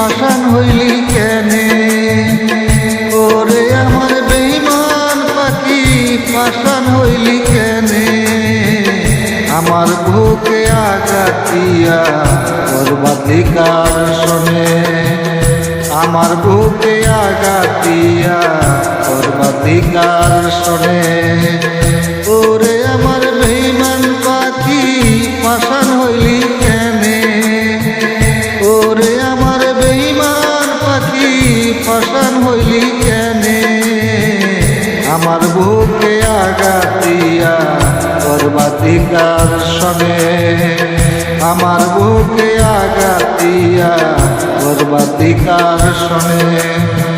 পাঠান হইলি কেনে? ওরে আমার বেইমান পাখি পাঠান হইলি কেনে? আমার ভোকে আঘাত সর্বাধিকার শোনে। আমার ভোকে আঘাত সর্বাধিকার শোনে। বুকে আগাতিয়া সর্বাধিকার সঙ্গে আমার বুকে আগাতিয়া সর্বাধিকার শোনে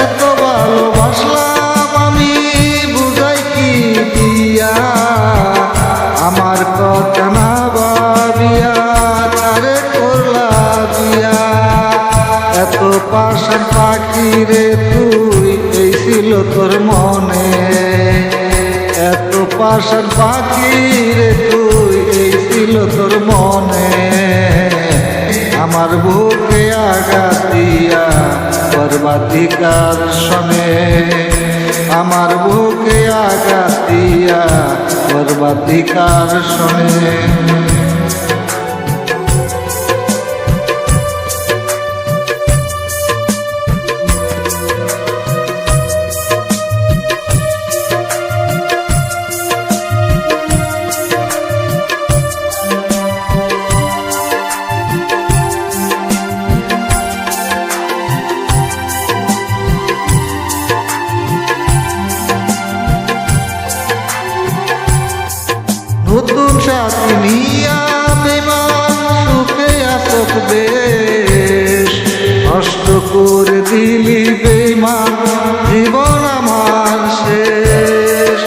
এত ভালোবাসলাম আমি, বুঝাই কি দিয়া? আমার কথা না ভাবিয়া এত পাশান পাখি তুই, এই ছিল তোর মনে। এত পাশান পাখি রে তুই, এই ছিল তোর মনে। আমার বুকে আগাতিয়া সর্বাধিকার শোনে আমার বুকে আগাতিয়া সর্বাধিকার শোনে নতুন নিয়া বেমান সুখে আসক বেশ নষ্ট করে দিলি বেমান জীবন আমার শেষ।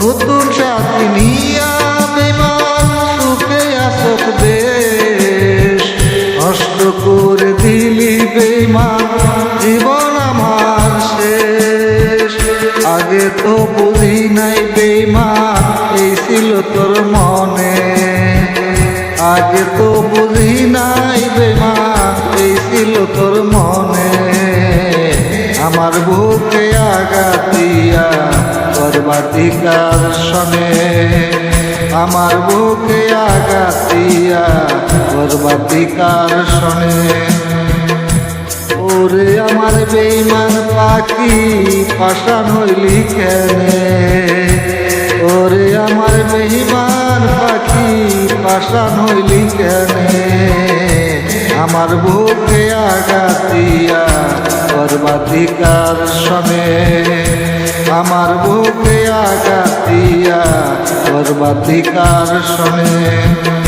নতুন সাথী নিয়া বেমান সুখে আসক বেশ নষ্ট করে দিলি বেমান তো বুঝি নাই বেমান এই ছিল তোর মনে। আগে তো বুঝি নাই বেমা এই ছিল তোর মনে। আমার বুকে আগাতিয়া সর্বাধিকার শোনে আমার বুকে আগাতিয়া সর্বাধিকার শোনে ওরে আমার বেইমান পাখি পাশান হইলি কেনে ওরে আমার বেইমান পাখি পাশান হইলি কেনে আমার বুকে আগাতিয়া সর্বাধিকার শোনে আমার বুকে আগাতিয়া সর্বাধিকার শোনে